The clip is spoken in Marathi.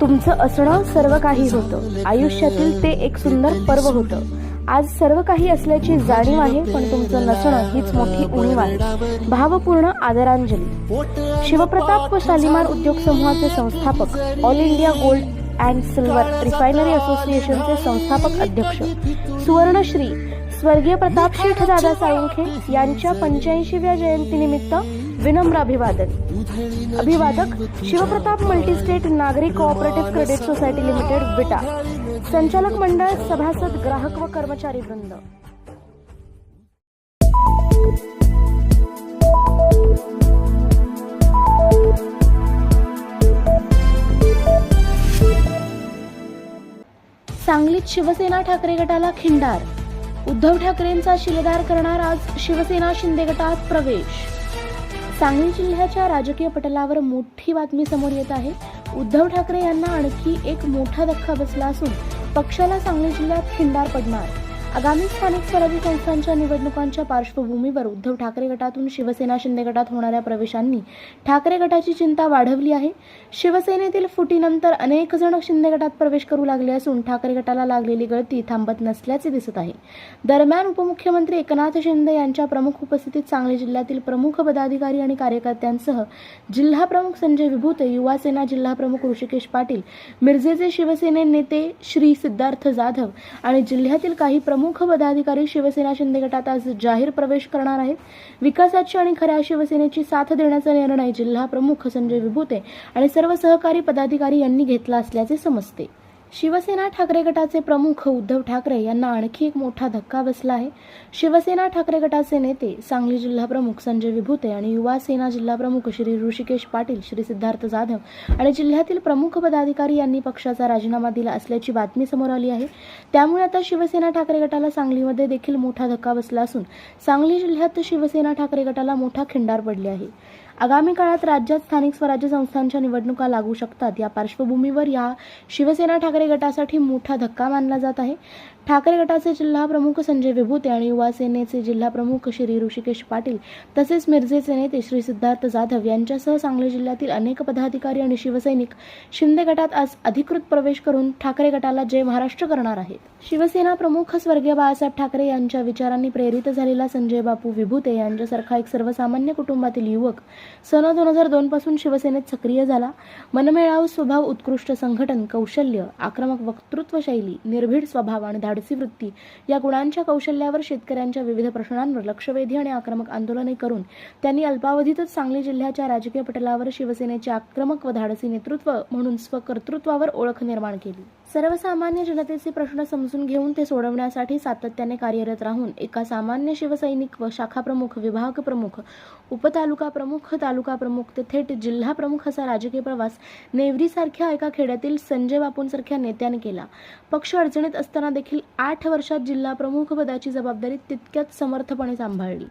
तुमचं असणं सर्व काही होतं. आयुष्यातील ते एक सुंदर पर्व होतं. आज सर्व काही असल्याची जाणीव आहे पण तुमचं नसणं हीच मोठी उणीव आहे. भावपूर्ण आदरांजली. शिवप्रताप व शालिमार उद्योग समूहाचे संस्थापक all India gold and silver refinery असोसिएशनचे संस्थापक अध्यक्ष सुवर्णश्री स्वर्गीय प्रतापशीठ दादा साळुंखे यांच्या पंच्याऐंशीव्या जयंतीनिमित्त विनम्र अभिवादन. अभिवादक शिवप्रताप मल्टीस्टेट नागरी cooperative credit society limited Vita. संचालक मंडळ सभासद ग्राहक व कर्मचारी वृंद. सांगलीत शिवसेना ठाकरे गटाला खिंडार. उद्धव ठाकरेंचा शिलेदार करणार आज शिवसेना शिंदे गटात प्रवेश. सांगली जिल्ह्याच्या राजकीय पटलावर मोठी बातमी समोर येत आहे. उद्धव ठाकरे यांना आणखी एक मोठा धक्का बसला असून पक्षाला सांगली जिल्ह्यात खिंडार पडणार. आगामी स्थानिक स्वराज्य संस्थांच्या निवडणुकांच्या पार्श्वभूमीवर उद्धव ठाकरे गटातून शिवसेना शिंदे गटात होणाऱ्या प्रवेशांनी ठाकरे गटाची चिंता वाढवली आहे. शिवसेनेतील फुटीनंतर अनेक जण शिंदे गटात प्रवेश करू लागले असून ठाकरे गटाला लागलेली गळती थांबत नसल्याचे दिसत आहे. दरम्यान उपमुख्यमंत्री एकनाथ शिंदे यांच्या प्रमुख उपस्थितीत सांगली जिल्ह्यातील प्रमुख पदाधिकारी आणि कार्यकर्त्यांसह जिल्हाप्रमुख संजय विभूते युवा सेना ऋषिकेश पाटील मिरजेचे शिवसेने नेते श्री सिद्धार्थ जाधव आणि जिल्ह्यातील काही प्रमुख पदाधिकारी शिवसेना शिंदे गटात आज जाहीर प्रवेश करणार आहेत. विकासाची आणि खऱ्या शिवसेनेची साथ देण्याचा निर्णय जिल्हा प्रमुख संजय विभूते आणि सर्व सहकारी पदाधिकारी यांनी घेतला असल्याचे समजते. शिवसेना ठाकरे गटाचे प्रमुख उद्धव ठाकरे यांना आणखी एक मोठा धक्का बसला आहे. शिवसेना ठाकरे गटाचे नेते सांगली जिल्हा प्रमुख संजय विभूते आणि युवा सेना जिल्हा प्रमुख श्री ऋषिकेश पाटील श्री सिद्धार्थ जाधव आणि जिल्ह्यातील प्रमुख पदाधिकारी यांनी पक्षाचा राजीनामा दिला असल्याची बातमी समोर आली आहे. त्यामुळे आता शिवसेना ठाकरे गटाला सांगलीमध्ये देखील मोठा धक्का बसला असून सांगली जिल्ह्यात शिवसेना ठाकरे गटाला मोठा खिंडार पडले आहे. आगामी काळात राज्यात स्थानिक स्वराज्य संस्थांच्या निवडणुका लागू शकतात. या पार्श्वभूमीवर या शिवसेना ठाकरे गटासाठी मोठा धक्का मानला जात आहे. ठाकरे गटाचे जिल्हा प्रमुख संजय विभूते आणि युवा सेनेचे जिल्हा प्रमुख श्री ऋषिकेश पाटील तसेच मिरजेचे नेते श्री सिद्धार्थ जाधव यांच्यासह सांगली जिल्ह्यातील अनेक पदाधिकारी आणि शिवसैनिक शिंदे गटात आज अधिकृत प्रवेश करून ठाकरे गटाला जय महाराष्ट्र करणार आहेत. शिवसेना प्रमुख स्वर्गीय बाळासाहेब ठाकरे यांच्या विचारांनी प्रेरित झालेला संजय बापू विभूते यांच्यासारखा एक सर्वसामान्य कुटुंबातील युवक सन दोन हजार दोन पासून शिवसेनेत सक्रिय झाला. मनमेळाव स्वभाव उत्कृष्ट संघटन कौशल्य आक्रमक वक्तृत्व शैली निर्भीड स्वभाव आणि धाडसी वृत्ती या गुणांच्या कौशल्यावर शेतकऱ्यांच्या विविध प्रश्नांवर लक्षवेधी आणि आक्रमक आंदोलने करून त्यांनी अल्पावधीतच सांगली जिल्ह्याच्या राजकीय पटलावर शिवसेनेचे आक्रमक व धाडसी नेतृत्व म्हणून स्वकर्तृत्वावर ओळख निर्माण केली. सर्वसामान्य जनतेचे प्रश्न समजून घेऊन ते सोडवण्यासाठी सातत्याने कार्यरत राहून एका सामान्य शिवसैनिक व शाखा प्रमुख विभाग प्रमुख उपतालुका प्रमुख तालुका प्रमुख ते थेट जिल्हा प्रमुख असा राजकीय प्रवास नेवरीसारख्या एका खेड्यातील संजय बापूंसारख्या नेत्याने केला. पक्ष अडचणीत असताना देखील आठ वर्षात जिल्हा प्रमुख पदाची जबाबदारी तितक्याच समर्थपणे सांभाळली.